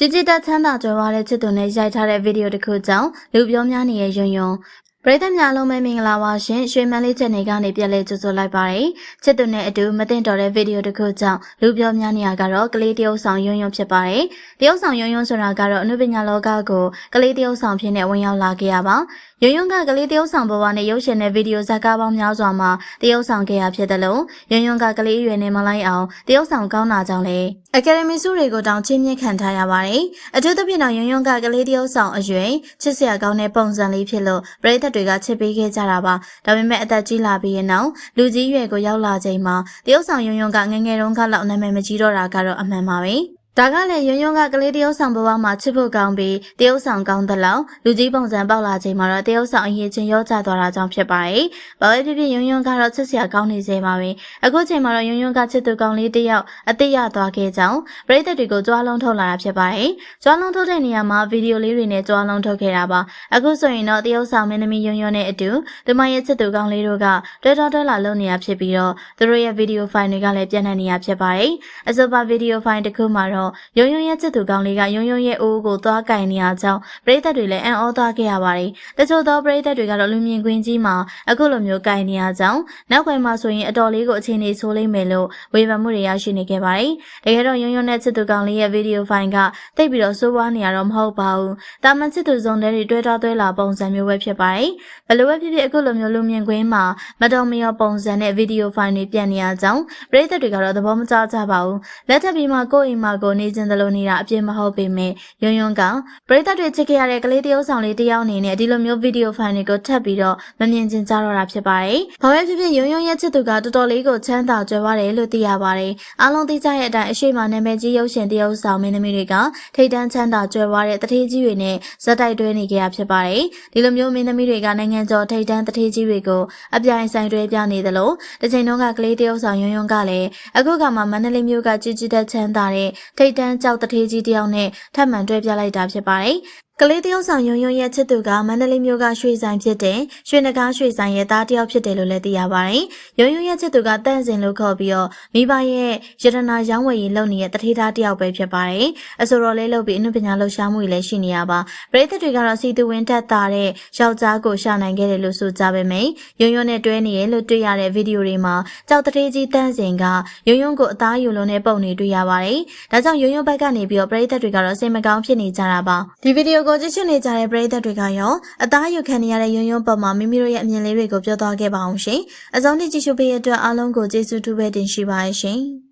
ကြည်ကြည်တက်ချမ်းသာကြွယ်ဝတဲ့ချစ်သူနဲ့ရိုက်ထားတဲ့ဗီဒီယိုတစ်ခုကြောင့်လူပြောများနေတဲ့ယွန်းယွန်း ပရိသတ်များလုံးပဲမင်္ဂလာပါရှင်ရွှေမန်းလေးချက်နေကနေပြက်လဲကြိုဆိုလိုက်ပါတယ်ချစ်သူနဲ့အတူမတင်တော်တဲ့ဗီဒီယိုတစ်ခုကြောင့်လူပြောများနေရကတော့ကလေးတယောက်ဆောင်ယွန်းယွန်းဖြစ်ပါတယ်တယောက်ဆောင်ယွန်းယွန်းဆိုတာကတော့အနုပညာလောကကိုကလေးတယောက်ဆောင်ဖြစ်နေဝင်ရောက်လာခဲ့ရပါယွန်းယွန်းကကလေးတယောက်ဆောင်ဘဝနဲ့ရုပ်ရှင်တဲ့ဗီဒီယိုဇာတ်ကားပေါင်းများစွာမှာတယောက်ဆောင်ခဲ့ရဖြစ်တယ်လို့ယွန်းယွန်းကကလေးအရွယ်နဲ့မလိုက်အောင်တယောက်ဆောင်ကောင်းတာကြောင့်လေအကယ်ဒမီဆုတွေကိုတောင်ချင်းမြင့်ခံထားရပါတယ်အထူးသဖြင့်တော့ယွန်းယွန်းကကလေးတယောက်ဆောင်အရွယ်ချစ်စရာကောင်းတဲ့ပုံစံလေးဖြစ်လို့ပရိသတ်တွေကချစ်ပေးခဲ့ကြတာပါဒါပေမဲ့အသက်ကြီးလာပြီးရင်တော့လူကြီးရွယ်ကိုရောက်လာချိန်မှာတယောက်ဆောင်ယွန်းယွန်းကငယ်ငယ်တုန်းကလောက်နာမည်မကြီးတော့တာကတော့အမှန်ပါပဲ ဒါကလည်းယွန်းယွန်းကကလေးတယောက်ဆောင်ဘဝမှာချစ်ဖို့ကောင်းပြီးတယောက်ဆောင်ကောင်းသလောက်လူကြီးပုံစံပေါက်လာချိန်မှာတော့တယောက်ဆောင်အရေးချင်းရောကျသွားတာကြောင့်ဖြစ်ပါတယ်။ဘာပဲဖြစ်ဖြစ်ယွန်းယွန်းကတော့ချစ်စရာကောင်းနေစေပါပဲ။အခုချိန်မှာတော့ယွန်းယွန်းကချစ်သူကောင်းလေးတယောက်အသိရသွားခဲ့ကြောင်းပရိသတ်တွေကိုကြွားလုံးထုတ်လာတာဖြစ်ပါတယ်။ကြွားလုံးထုတ်တဲ့နေရာမှာဗီဒီယိုလေးတွေနဲ့ကြွားလုံးထုတ်ခဲ့တာပါ။အခုဆိုရင်တော့တယောက်ဆောင်မင်းသမီးယွန်းယွန်းနဲ့အတူဒီမရဲ့ချစ်သူကောင်းလေးတို့ကတွဲတော်တွဲလာလုပ်နေတာဖြစ်ပြီးတော့သူတို့ရဲ့ဗီဒီယိုဖိုင်တွေကလည်းပြန့်နှံ့နေတာဖြစ်ပါတယ်။အဆိုပါဗီဒီယိုဖိုင်တစ်ခုမှာတော့ယွန်းယွန်းရဲ့ချစ်သူကောင်းလေးကယွန်းယွန်းရဲ့အိုးကိုသွားကင်နေရကြောင်းပရိသတ်တွေလည်းအံ့ဩသွားခဲ့ရပါတယ်။တချို့သောပရိသတ်တွေကတော့လူမြင်ကွင်းကြီးမှာအခုလိုမျိုးကင်နေရကြောင်းနောက်ခွင်မှာဆိုရင်အတော်လေးကိုအခြေအနေဆိုးလိမ့်မယ်လို့ဝေဖန်မှုတွေရရှိနေခဲ့ပါတယ်။တကယ်တော့ယွန်းယွန်းနဲ့ချစ်သူကောင်းလေးရဲ့ဗီဒီယိုဖိုင်ကတိတ်ပြီးတော့ဆိုးဝါးနေရတော့မဟုတ်ပါဘူး။တာမန်ချစ်သူစုံတဲ့တွေတွဲထားသွဲလာပုံစံမျိုးပဲဖြစ်ပါတယ်။ဘယ်လိုပဲဖြစ်ဖြစ်အခုလိုမျိုးလူမြင်ကွင်းမှာမတော်မရောပုံစံနဲ့ဗီဒီယိုဖိုင်တွေပြန့်နေရကြောင်းပရိသတ်တွေကတော့သဘောမကျကြပါဘူး။လက်ထပ်ပြီးမှကိုယ့်အိမ်မှာကိုနေကျင်သလိုနေတာအပြစ်မဟုတ်ပေမဲ့ယွန်းယွန်းကပရိသတ်တွေချစ်ခဲ့ရတဲ့ကလေးတယောက်ဆောင်လေးတယောက်အနေနဲ့ဒီလိုမျိုးဗီဒီယိုဖိုင်တွေကိုထပ်ပြီးတော့မမြင်ကျင်ကြတော့တာဖြစ်ပါတယ်။ဘာပဲဖြစ်ဖြစ်ယွန်းယွန်းရဲ့ချစ်သူကတော်တော်လေးကိုချမ်းသာကြွယ်ဝတယ်လို့သိရပါတယ်။အားလုံးသိကြရဲ့အတိုင်းအရှိမနာမည်ကြီးရုပ်ရှင်တယောက်ဆောင်မင်းသမီးတွေကထိတ်တန်းချမ်းသာကြွယ်ဝတဲ့တထေးကြီးတွေနဲ့ဇက်တိုက်တွဲနေကြရဖြစ်ပါတယ်။ဒီလိုမျိုးမင်းသမီးတွေကနိုင်ငံကျော်ထိတ်တန်းတထေးကြီးတွေကိုအပြိုင်ဆိုင်တွဲပြနေသလိုတစ်ချိန်လုံးကကလေးတယောက်ဆောင်ယွန်းယွန်းကလည်းအခုကမှမန္တလေးမြို့ကကြီးကြီးတဲ့ချမ်းသာတဲ့ထိတ်တန်းကြောက်တထေးကြီးတယောက်နဲ့ထပ်မံတွဲပြလိုက်တာဖြစ်ပါတယ်။ ကလေးတယောက်ဆောင်ယုံယုံရဲ့ချစ်သူကမန္တလေးမြို့ကရွှေဆိုင်ဖြစ်တဲ့ရွှေနဂါရွှေဆိုင်ရဲ့သားတယောက်ဖြစ်တယ်လို့လည်းသိရပါတယ်။ယုံယုံရဲ့ချစ်သူကတန့်စင်လို့ခေါ်ပြီးတော့မိဘရဲ့ယတနာရောင်းဝယ်ရေးလုပ်နေတဲ့တထေးသားတယောက်ပဲဖြစ်ပါတယ်။အဆိုတော်လေးလုပ်ပြီးအနုပညာလှူရှားမှုတွေလည်းရှိနေရပါ။ပရိသတ်တွေကတော့စီသူဝင်တက်တာတဲ့ယောက်ျားကိုရှာနိုင်ခဲ့တယ်လို့ဆိုကြပေမယ့်ယုံယုံနဲ့တွဲနေရလို့တွေ့ရတဲ့ဗီဒီယိုတွေမှာကြောက်တထေးကြီးတန့်စင်ကယုံယုံကိုအသားယူလုံးနဲ့ပုံနေတွေ့ရပါတယ်။ဒါကြောင့်ယုံယုံဘက်ကနေပြီးတော့ပရိသတ်တွေကတော့စိတ်မကောင်းဖြစ်နေကြတာပါ။ဒီဗီဒီယိုကိုကြည့်ရှုနေကြတဲ့ပရိသတ်တွေကရောအသားယူခံနေရတဲ့ယုံယုံပေါ်မှာမိမိတို့ရဲ့အမြင်လေးတွေကိုပြောသွားခဲ့ပါအောင်ရှင်။အစုံထိကြည့်ရှုပေးတဲ့အတွက်အားလုံးကိုကျေးဇူးတူပဲတင်ရှိပါရှင်။